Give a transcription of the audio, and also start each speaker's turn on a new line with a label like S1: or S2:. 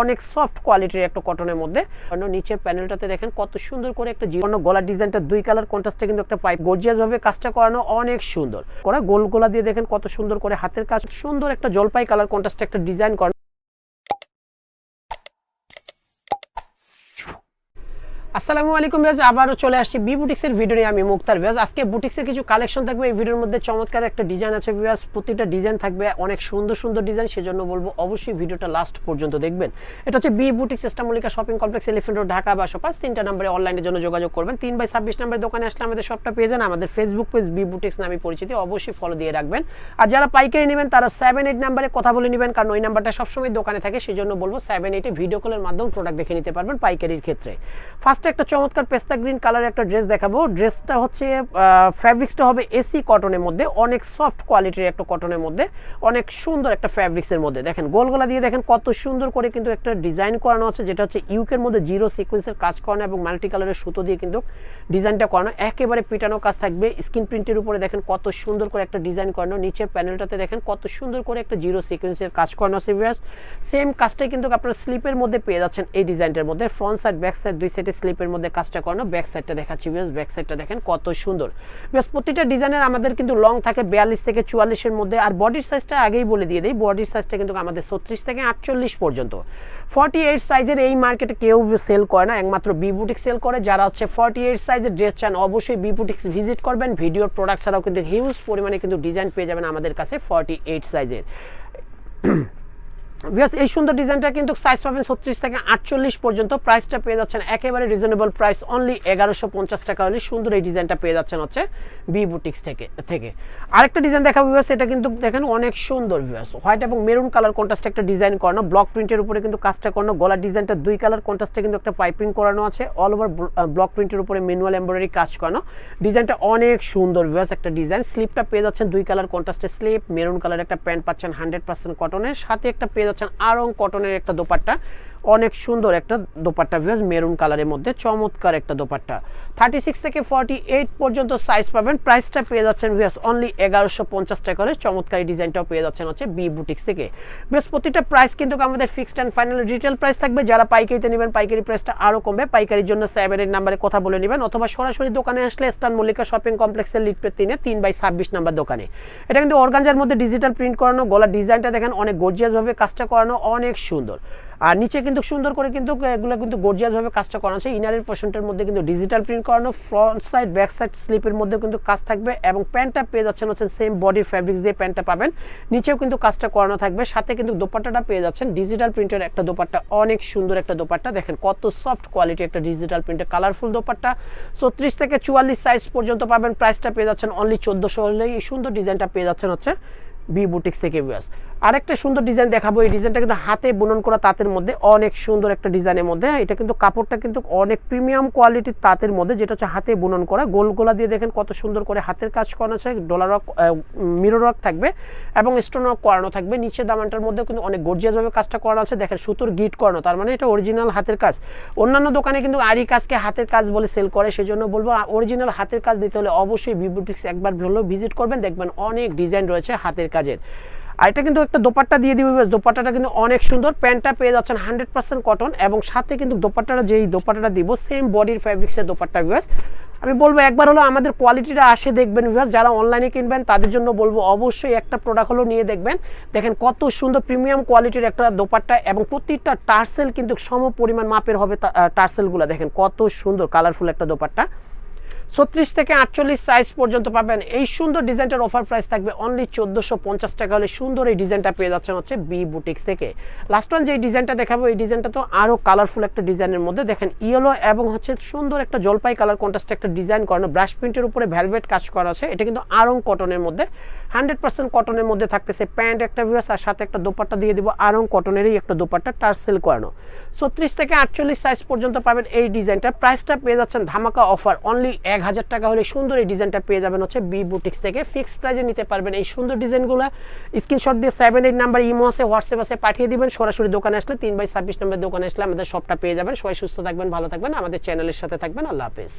S1: অনেক সফট কোয়ালিটির একটা কটনের মধ্যে। নিচের প্যানেলটাতে দেখেন কত সুন্দর করে একটা জীবন গলার ডিজাইনটা দুই কালার কন্ট্রাস্টে কিন্তু একটা পাইপ গর্জিয়াস ভাবে কাজটা করানো অনেক সুন্দর। করা গোল গোলা দিয়ে দেখেন কত সুন্দর করে হাতের কাজ, সুন্দর একটা জলপাই কালার কন্ট্রাস্টে একটা ডিজাইন করানো আসসালামু আলাইকুম ভাজ আবারও চলে আসছি বি বুটিক্সের ভিডিও নিয়ে। আমি মুক্তার ভাজ আজকে বুটিক্সের কিছু কালেকশন থাকবে। এই ভিডিওর মধ্যে চমৎকার একটা ডিজাইন আছে ভাজ প্রতিটা ডিজাইন থাকবে। অনেক সুন্দর সুন্দর ডিজাইন সেজন্য বলব অবশ্যই ভিডিওটা লাস্ট পর্যন্ত দেখবেন। এটা হচ্ছে B boutiques ইস্টামলিকা shopping complex elephant road Dhaka বাসো পাঁচ তিনটা নম্বরে অনলাইনের জন্য যোগাযোগ করবেন। তিন বাই ছাব্বিশ নম্বরের দোকানে আসলে আমাদের সবটা পেয়ে যান। আমাদের ফেসবুক পেজ বি বুটিক্স নামে পরিচিতি। অবশ্যই ফলো দিয়ে রাখবেন। আর যারা পাইকারি নেবেন, তারা সেভেন এইট নাম্বারে কথা বলে নেবেন। কারণ ওই নাম্বারটা সবসময় দোকানে থাকে। সেজন্য বলব সেভেন এইটে ভিডিও কলের মাধ্যমে প্রোডাক্ট দেখে নিতে পারবেন পাইকারির ক্ষেত্রে। ফার্স্টে একটা চমৎকার পেস্তা গ্রিন কালারের একটা ড্রেস দেখাবো। ড্রেসটা হচ্ছে ফ্যাব্রিক্সটা হবে এসি কটনের মধ্যে, অনেক সফট কোয়ালিটির একটা কটনের মধ্যে, অনেক সুন্দর একটা ফ্যাব্রিক্সের মধ্যে। দেখেন, গোলগোলা দিয়ে দেখেন কত সুন্দর করে কিন্তু একটা ডিজাইন করানো আছে, যেটা হচ্ছে ইউকের মধ্যে জিরো সিকোয়েন্সের কাজ করানো এবং মাল্টি কালারের সুতো দিয়ে কিন্তু ডিজাইনটা করানো। একেবারে পিটানো কাজ থাকবে স্ক্রিন প্রিন্টের উপরে দেখেন কত সুন্দর করে একটা ডিজাইন করানো। নিচের প্যানেলটাতে দেখেন কত সুন্দর করে একটা জিরো সিকোয়েন্সের কাজ করানো আছে সেম কাজটাই কিন্তু আপনার স্লিপের মধ্যে পেয়ে যাচ্ছেন এই ডিজাইনটার মধ্যে। ফ্রন্ট সাইড ব্যাক সাইড দুই সাইডে স্লিপের মধ্যে কাজটা করানো ব্যাক সাইডটা দেখাচ্ছি বিকজ ব্যাক সাইডটা দেখেন কত সুন্দর। বিকজ প্রতিটা ডিজাইনের আমাদের কিন্তু লং থাকে বিয়াল্লিশ থেকে চুয়াল্লিশের মধ্যে, আর বডির সাইজটা আগেই বলে দিয়ে দিই বডির সাইজটা কিন্তু আমাদের ছত্রিশ থেকে আটচল্লিশ পর্যন্ত। ফর্টি এইট সাইজের এই মার্কেটে কেউ সেল করে না, একমাত্র বি বুটিক সেল করে, যারা হচ্ছে ফর্টি এইট সাইজের ড্রেস চান, অবশ্যই বি বুটিক্স ভিজিট করবেন। ভিডিওর প্রোডাক্ট ছাড়াও কিন্তু হিউজ পরিমাণে কিন্তু ডিজাইন পেয়ে যাবেন আমাদের কাছে ফর্টি এইট সাইজের বিকজ এই সুন্দর ডিজাইনটা কিন্তু সাইজ পাবেন ছত্রিশ থেকে আটচল্লিশ পর্যন্ত। প্রাইসটা পেয়ে যাচ্ছেন একেবারে রিজনেবল প্রাইস অনলি এগারোশো পঞ্চাশ টাকা হলে সুন্দর এই ডিজাইনটা পেয়ে যাচ্ছেন হচ্ছে বি বুটিক্স থেকে থেকে। আরেকটা ডিজাইন দেখাবো বিকজ এটা কিন্তু দেখেন অনেক সুন্দর বিকজ হোয়াইট এবং মেরুন কালার কন্ট্রাস্টে একটা ডিজাইন করানো ব্লক প্রিন্টের উপরে কিন্তু কাজটা করানো, গলার ডিজাইনটা দুই কালার কন্ট্রাস্টে কিন্তু একটা পাইপিং করানো আছে অল ওভার ব্লক প্রিন্টের উপরে ম্যানুয়াল এমব্রয়ডারি কাজ করানো। ডিজাইনটা অনেক সুন্দর বিকজ একটা ডিজাইন। স্লিপটা পেয়ে যাচ্ছেন দুই কালার কন্ট্রাস্টে স্লিপ মেরুন কালার একটা প্যান্ট পাচ্ছেন হান্ড্রেড পার্সেন্ট কটনের সাথে একটা পেয়ে যাচ্ছেন আরং কটনের একটা দোপাট্টা। অনেক সুন্দর একটা দোপাট্টা ভিউজ মেরুন কালারের মধ্যে চমৎকার একটা দোপাট্টা। থার্টি সিক্স থেকে ফর্টি এইট পর্যন্ত সাইজ পাবেন। প্রাইসটা পেয়ে যাচ্ছেন ভিউজ অনলি এগারোশো পঞ্চাশ টাকা করে। চমৎকার ডিজাইনটাও পেয়ে যাচ্ছেন হচ্ছে বি বুটিক্স থেকে। ভিউজ প্রতিটা প্রাইস কিন্তু আমাদের fixed and final retail price থাকবে। যারা পাইকারিতে নেবেন, পাইকারি প্রাইসটা আরও কমবে। পাইকারির জন্য এইট নাম্বারে কথা বলে নেবেন। অথবা সরাসরি দোকানে আসলে স্টান মল্লিকা শপিং কমপ্লেক্সের লিটপে তিনে তিন বাই ছাব্বিশ নাম্বার দোকানে। এটা কিন্তু অর্গানজার মধ্যে ডিজিটাল প্রিন্ট করানো, গলার ডিজাইনটা দেখেন, অনেক গর্জিয়াসভাবে কাজটা করানো, অনেক সুন্দর। আর নিচে কিন্তু সুন্দর করে কিন্তু, এগুলো কিন্তু গর্জিয়াসভাবে কাজটা করানো আছে। ইনারের পোর্শনটার মধ্যে কিন্তু ডিজিটাল প্রিন্ট করানো ফ্রন্ট সাইড ব্যাক সাইড স্লিপের মধ্যে কিন্তু কাজ থাকবে এবং প্যান্টটা পেয়ে যাচ্ছেন হচ্ছে সেম বডি ফ্যাব্রিক্স দিয়ে প্যান্টটা পাবেন। নিচেও কিন্তু কাজটা করানো থাকবে, সাথে কিন্তু দোপাট্টাটা পেয়ে যাচ্ছেন। ডিজিটাল প্রিন্টের একটা দোপাট্টা, অনেক সুন্দর একটা দোপাট্টা। দেখেন কত সফট কোয়ালিটি একটা ডিজিটাল প্রিন্টের কালারফুল দোপাট্টা। ছত্রিশ থেকে চুয়াল্লিশ সাইজ পর্যন্ত পাবেন। প্রাইসটা পেয়ে যাচ্ছেন অনলি চোদ্দোশো হলেই এই সুন্দর ডিজাইনটা পেয়ে যাচ্ছেন হচ্ছে বি বুটিক্স থেকে বিয়াস আরেকটা সুন্দর ডিজাইন দেখাবো। এই ডিজাইনটা কিন্তু হাতে বুনন করা তাঁতের মধ্যে অনেক সুন্দর একটা ডিজাইনের মধ্যে। এটা কিন্তু কাপড়টা কিন্তু অনেক প্রিমিয়াম কোয়ালিটির তাঁতের মধ্যে, যেটা হচ্ছে হাতে বুনন করা। গোল গোলা দিয়ে দেখেন কত সুন্দর করে হাতের কাজ করানো আছে। ডলার রক মিরর রক থাকবে এবং স্টোন রক করানো থাকবে। নিচে দামানটার মধ্যে কিন্তু অনেক গর্জিয়াসভাবে কাজটা করানো আছে। দেখেন সুতোর গিট করানো, তার মানে এটা অরিজিনাল হাতের কাজ। অন্যান্য দোকানে কিন্তু আরি কাজকে হাতের কাজ বলে সেল করে, সেজন্য বলব অরিজিনাল হাতের কাজ দিতে হলে অবশ্যই বিবুটিক্স একবার হলেও ভিজিট করবেন। দেখবেন অনেক ডিজাইন রয়েছে হাতের কাজের। আর এটা কিন্তু একটা দোপাট্টা দিয়ে দিবে দোপাট্টাটা কিন্তু অনেক সুন্দর। প্যান্টটা পেয়ে যাচ্ছেন হান্ড্রেড পার্সেন্ট কটন এবং সাথে কিন্তু দোপাট্টাটা যেই দোপাট্টাটা দিব, সেম বডির ফ্যাব্রিক্সের দোপাট্টা বিভাস আমি বলব একবার হলো আমাদের কোয়ালিটিটা আসে দেখবেন বিভাস যারা অনলাইনে কিনবেন, তাদের জন্য বলব অবশ্যই একটা প্রোডাক্ট হলো নিয়ে দেখবেন। দেখেন কত সুন্দর প্রিমিয়াম কোয়ালিটির একটা দোপাট্টা এবং প্রতিটা টার্সেল কিন্তু সম পরিমাণ মাপের হবে টার্সেলগুলো। দেখেন কত সুন্দর কালারফুল একটা দোপাট্টা। ছত্রিশ থেকে আটচল্লিশ সাইজ পর্যন্ত পাবেন। এই সুন্দর ডিজাইনটার অফার প্রাইস থাকবে অনলি চোদ্দোশো পঞ্চাশ টাকা হলে সুন্দর এই ডিজাইনটা পেয়ে যাচ্ছেন হচ্ছে বি বুটিক্স থেকে। লাস্ট ওয়ান যে ডিজাইনটা দেখাবো, এই ডিজাইনটা তো আরও কালারফুল একটা ডিজাইনের মধ্যে। দেখেন ইয়েলো এবং হচ্ছে সুন্দর একটা জলপাই কালার কন্ট্রাস্টে একটা ডিজাইন করানো ব্রাশ প্রিন্টের উপরে ভ্যালভেট কাজ করা আছে। এটা কিন্তু আরং কটনের মধ্যে। হান্ড্রেড পার্সেন্ট কটনের মধ্যে থাকতেছে প্যান্ট একটা ভিউস আর সাথে একটা দোপাট্টা দিয়ে দিব আরং কটনেরই একটা দোপাট্টা টার্সেল করানো। ছত্রিশ থেকে আটচল্লিশ সাইজ পর্যন্ত পাবেন এই ডিজাইনটা প্রাইসটা পেয়ে যাচ্ছেন ধামাকা অফার অনলি এক হাজার টাকা হলে সুন্দর এই ডিজাইনটা পেয়ে যাবেন হচ্ছে বি বুটিক্স থেকে। ফিক্সড প্রাইজে নিতে পারবেন এই সুন্দর ডিজাইনগুলো স্ক্রিনশট দিয়ে সেভেন এইট নাম্বার ইমো আছে হোয়াটসঅ্যাপ আছে, পাঠিয়ে দেবেন। সরাসরি দোকানে আসলে তিন বাই ছাব্বিশ নম্বর দোকানে আসলে আমাদের সবটা পেয়ে যাবেন। সবাই সুস্থ থাকবেন, ভালো থাকবেন। আমাদের চ্যানেলের সাথে থাকবেন। আল্লাহ হাফেজ।